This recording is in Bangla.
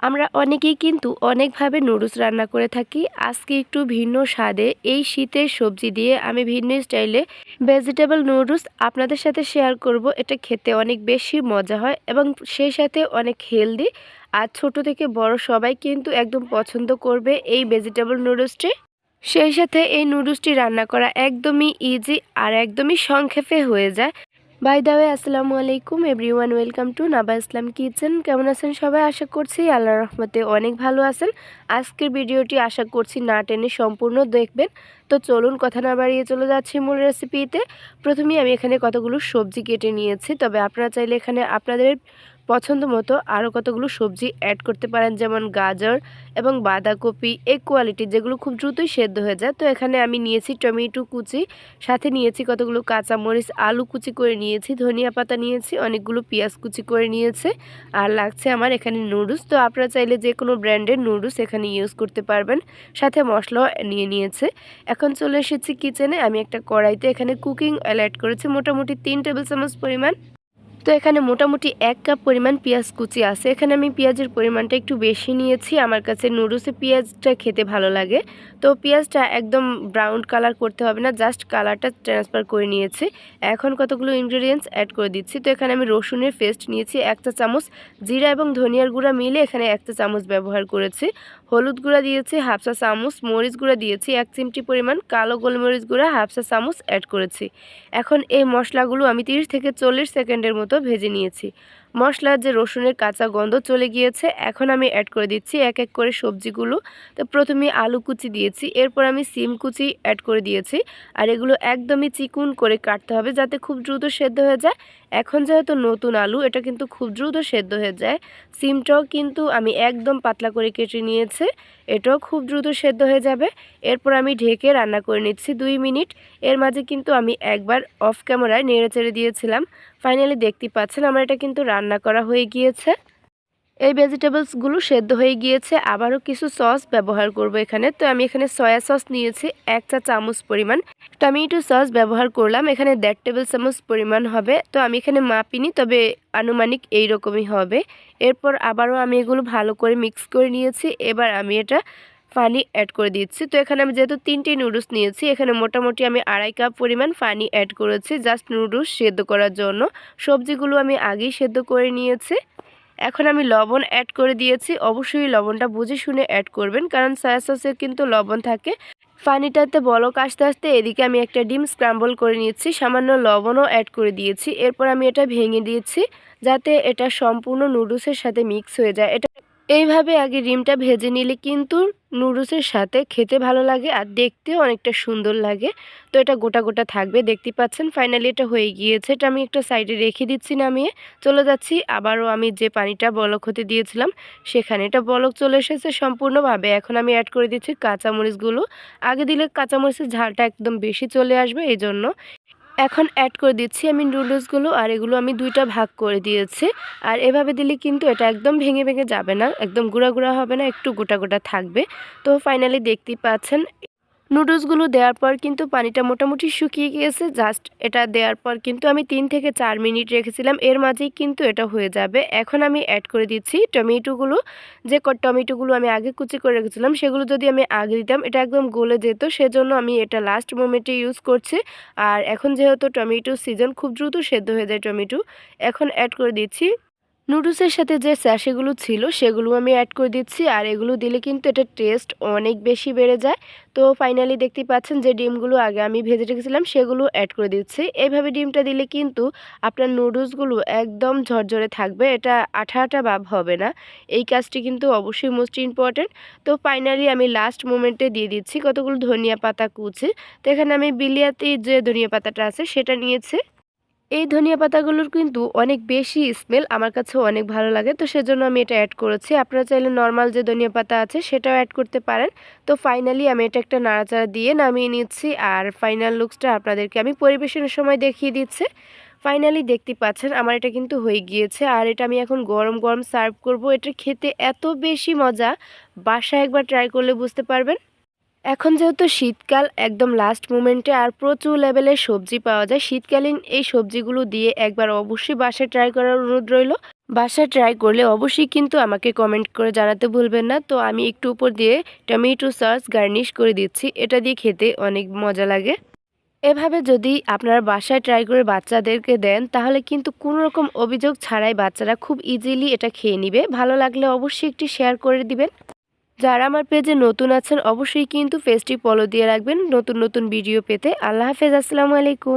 আমরা অনেকেই কিন্তু অনেকভাবে নুডলস রান্না করে থাকি। আজকে একটু ভিন্ন স্বাদে এই শীতের সবজি দিয়ে আমি ভিন্ন স্টাইলে ভেজিটেবল নুডলস আপনাদের সাথে শেয়ার করব। এটা খেতে অনেক বেশি মজা হয় এবং সেই সাথে অনেক হেলদি। আর ছোট থেকে বড় সবাই কিন্তু একদম পছন্দ করবে এই ভেজিটেবল নুডলসটি। সেই সাথে এই নুডলসটি রান্না করা একদমই ইজি আর একদমই সংক্ষেপে হয়ে যায়। বাই দা ওয়ে আসসালামু আলাইকুম everyone welcome to Naba Islam kitchen কেমন আছেন সবাই? আশা করছি আল্লাহ রহমতে অনেক ভালো আছেন। আজকের ভিডিওটি আশা করছি না টেনে সম্পূর্ণ দেখবেন। তো চলুন, কথা না বাড়িয়ে চলে যাচ্ছি মূল রেসিপিতে প্রথমেই আমি এখানে কতগুলো সবজি কেটে নিয়েছি, তবে আপনারা চাইলে এখানে আপনাদের পছন্দ মতো আরও কতগুলো সবজি অ্যাড করতে পারেন, যেমন গাজর এবং বাঁধাকপি। এই কোয়ালিটি যেগুলো খুব দ্রুতই সেদ্ধ হয়ে যায়। তো এখানে আমি নিয়েছি টমেটো কুচি, সাথে নিয়েছি কতগুলো কাঁচামরিচ, আলু কুচি করে নিয়েছি, ধনিয়া পাতা নিয়েছি, অনেকগুলো পেঁয়াজ কুচি করে নিয়েছে, আর লাগছে আমার এখানে নুডলস তো আপনারা চাইলে যে কোনো ব্র্যান্ডের নুডলস এখানে ইউজ করতে পারবেন। সাথে মশলাও নিয়ে নিয়েছে। এখন চলে এসেছি কিচেনে আমি একটা কড়াইতে এখানে কুকিং অয়েল অ্যাড করেছি। মোটামুটি তিন টেবিল চামচ পরিমাণ। তো এখানে মোটামুটি এক কাপ পরিমাণ পেঁয়াজ কুচি আছে। এখানে আমি পেঁয়াজের পরিমাণটা একটু বেশি নিয়েছি। আমার কাছে নুডলসে পেঁয়াজটা খেতে ভালো লাগে। তো পেঁয়াজটা একদম ব্রাউন কালার করতে হবে না জাস্ট কালারটা ট্রান্সফার করে নিয়েছি। এখন কতগুলো ইনগ্রেডিয়েন্টস অ্যাড করে দিচ্ছি। তো এখানে আমি রসুনের পেস্ট নিয়েছি একটা চামচ, জিরা এবং ধনিয়ার গুঁড়া মিলে এখানে একটা চামচ ব্যবহার করেছি। হলুদ গুঁড়া দিয়েছি হাফসা চামচ, মরিচ গুঁড়া দিয়েছি এক চিমটি পরিমাণ, কালো গোলমরিচ গুঁড়া হাফসা চামচ অ্যাড করেছি। এখন এই মশলাগুলো আমি তিরিশ থেকে চল্লিশ সেকেন্ডের মতো ভেজে নিয়েছি। মশলার যে রসুনের কাঁচা গন্ধ চলে গিয়েছে, এখন আমি অ্যাড করে দিচ্ছি এক এক করে সবজিগুলো। তো প্রথমে আলু কুচি দিয়েছি, এরপর আমি সিম কুচি অ্যাড করে দিয়েছি। আর এগুলো একদমই চিকুন করে কাটতে হবে যাতে খুব দ্রুত সেদ্ধ হয়ে যায়। এখন যেহেতু নতুন আলু, এটা কিন্তু খুব দ্রুত সেদ্ধ হয়ে যায়। সিমটাও কিন্তু আমি একদম পাতলা করে কেটে নিয়েছি, এটাও খুব দ্রুত সেদ্ধ হয়ে যাবে। এরপর আমি ঢেকে রান্না করে নিচ্ছি দুই মিনিট। এর মাঝে কিন্তু আমি একবার অফ ক্যামেরায় নেড়ে চেড়ে দিয়েছিলাম। ফাইনালি দেখতে পাচ্ছেন, আমার এটা কিন্তু রান্না করা হয়ে গিয়েছে। এই ভেজিটেবলসগুলো সেদ্ধ হয়ে গিয়েছে। আবারও কিছু সস ব্যবহার করব এখানে। তো আমি এখানে সয়া সস নিয়েছি, এক চা চামচ পরিমাণ। টমেটো সস ব্যবহার করলাম। এখানে দেড় টেবিল চামচ পরিমাণ হবে। তো আমি এখানে মাপিনি, তবে আনুমানিক এই রকমই হবে। এরপর আবারও আমি এগুলো ভালো করে মিক্স করে নিয়েছি। এবার আমি এটা পানি অ্যাড করে দিচ্ছি। তো এখানে আমি যেহেতু তিনটি নুডলস নিয়েছি, এখানে মোটামুটি আমি আড়াই কাপ পরিমাণ পানি অ্যাড করেছি জাস্ট নুডলস সেদ্ধ করার জন্য। সবজিগুলো আমি আগেই সেদ্ধ করে নিয়েছি। এখন আমি লবণ অ্যাড করে দিয়েছি। অবশ্যই লবণটা বুঝে শুনে অ্যাড করবেন, কারণ সয়া সসে কিন্তু লবণ থাকে। পানিটাতে বলক আসতে আসতে এদিকে আমি একটা ডিম স্ক্রাম্বল করে নিয়েছি, সামান্য লবণও অ্যাড করে দিয়েছি। এরপর আমি এটা ভেঙে দিয়েছি, যাতে এটা সম্পূর্ণ নুডলসের সাথে মিক্স হয়ে যায়। এটা এইভাবে আগে ডিমটা ভেজে নিলে কিন্তু নুডলসের সাথে খেতে ভালো লাগে আর দেখতেও অনেকটা সুন্দর লাগে। তো এটা গোটা গোটা থাকবে দেখতে পাচ্ছেন। ফাইনালি এটা হয়ে গিয়েছে। এটা আমি একটা সাইডে রেখে দিচ্ছি নামিয়ে। চলে যাচ্ছি। আবারও আমি যে পানিটা বলক হতে দিয়েছিলাম, সেখানে এটা বলক চলে এসেছে সম্পূর্ণভাবে। এখন আমি অ্যাড করে দিচ্ছি কাঁচামরিচগুলো। আগে দিলে কাঁচামরিচের ঝালটা একদম বেশি চলে আসবে এই জন্য এখন অ্যাড করে দিচ্ছি আমি নুডলসগুলো আর এগুলো আমি দুইটা ভাগ করে দিয়েছি। আর এভাবে দিলে কিন্তু এটা একদম ভেঙে ভেঙে যাবে না, একদম গুঁড়া গুঁড়া হবে না, একটু গোটা গোটা থাকবে। তো ফাইনালি দেখতেই পাচ্ছেন নুডলসগুলো দেওয়ার পর কিন্তু পানিটা মোটামুটি শুকিয়ে গিয়েছে। জাস্ট এটা দেওয়ার পর কিন্তু আমি তিন থেকে চার মিনিট রেখেছিলাম। এর মাঝেই কিন্তু এটা হয়ে যাবে। এখন আমি অ্যাড করে দিচ্ছি টমেটোগুলো। যে টমেটোগুলো আমি আগে কুচি করে রেখেছিলাম, সেগুলো যদি আমি আগে দিতাম, এটা একদম গলে যেত। সেজন্য আমি এটা লাস্ট মোমেন্টে ইউজ করছি। আর এখন যেহেতু টমেটো সিজন খুব দ্রুত সেদ্ধ হয়ে যায় টমেটো। এখন অ্যাড করে দিচ্ছি নুডলসের সাথে যে স্যাশেগুলো ছিল, সেগুলো আমি অ্যাড করে দিচ্ছি। আর এগুলো দিলে কিন্তু এটা টেস্ট অনেক বেশি বেড়ে যায়। তো ফাইনালি দেখতে পাচ্ছেন যে ডিমগুলো আগে আমি ভেজে রেখেছিলাম, সেগুলো অ্যাড করে দিচ্ছি। এইভাবে ডিমটা দিলে কিন্তু আপনার নুডলসগুলো একদম ঝরঝরে থাকবে। এটা আঠা আঠা ভাব হবে না। এই কাজটি কিন্তু অবশ্যই মোস্ট ইম্পর্ট্যান্ট তো ফাইনালি আমি লাস্ট মোমেন্টে দিয়ে দিচ্ছি কতগুলো ধনিয়া পাতা কুচি। তো এখানে আমি বিলিয়াতি যে ধনিয়া পাতাটা আছে, সেটা নিয়েছি। এই ধনিয়া পাতাগুলোর কিন্তু অনেক বেশি স্মেল আমার কাছে অনেক ভালো লাগে, তো সেজন্য আমি এটা অ্যাড করেছি। আপনারা চাইলে নর্মাল যে ধনিয়া পাতা আছে সেটাও অ্যাড করতে পারেন। তো ফাইনালি আমি এটা একটা নাড়াচাড়া দিয়ে নামিয়ে নিচ্ছি আর ফাইনাল লুকসটা আপনাদেরকে আমি পরিবেশনের সময় দেখিয়ে দিচ্ছি। ফাইনালি দেখতে পাচ্ছেন আমার এটা কিন্তু হয়ে গিয়েছে আর এটা আমি এখন গরম গরম সার্ভ করব। এটা খেতে এত বেশি মজা, বাসায় একবার ট্রাই করলে বুঝতে পারবেন। এখন যেহেতু শীতকাল, একদম লাস্ট মোমেন্টে আর প্রচুর লেভেলের সবজি পাওয়া যায়। শীতকালীন এই সবজিগুলো দিয়ে একবার অবশ্যই বাসায় ট্রাই করার অনুরোধ রইল। বাসায় ট্রাই করলে অবশ্যই কিন্তু আমাকে কমেন্ট করে জানাতে ভুলবেন না। তো আমি একটু উপর দিয়ে টমেটো সস গার্নিশ করে দিচ্ছি। এটা দিয়ে খেতে অনেক মজা লাগে। এভাবে যদি আপনারা বাসায় ট্রাই করে বাচ্চাদেরকে দেন, তাহলে কিন্তু কোনো রকম অভিযোগ ছাড়াই বাচ্চারা খুব ইজিলি এটা খেয়ে নিবে। ভালো লাগলে অবশ্যই একটি শেয়ার করে দিবেন। যারা আমার পেজে নতুন আছেন, অবশ্যই কিন্তু পেজটি ফলো দিয়ে রাখবেন। নতুন নতুন ভিডিও পেতে। আল্লাহ হাফেজ, আসসালামু আলাইকুম।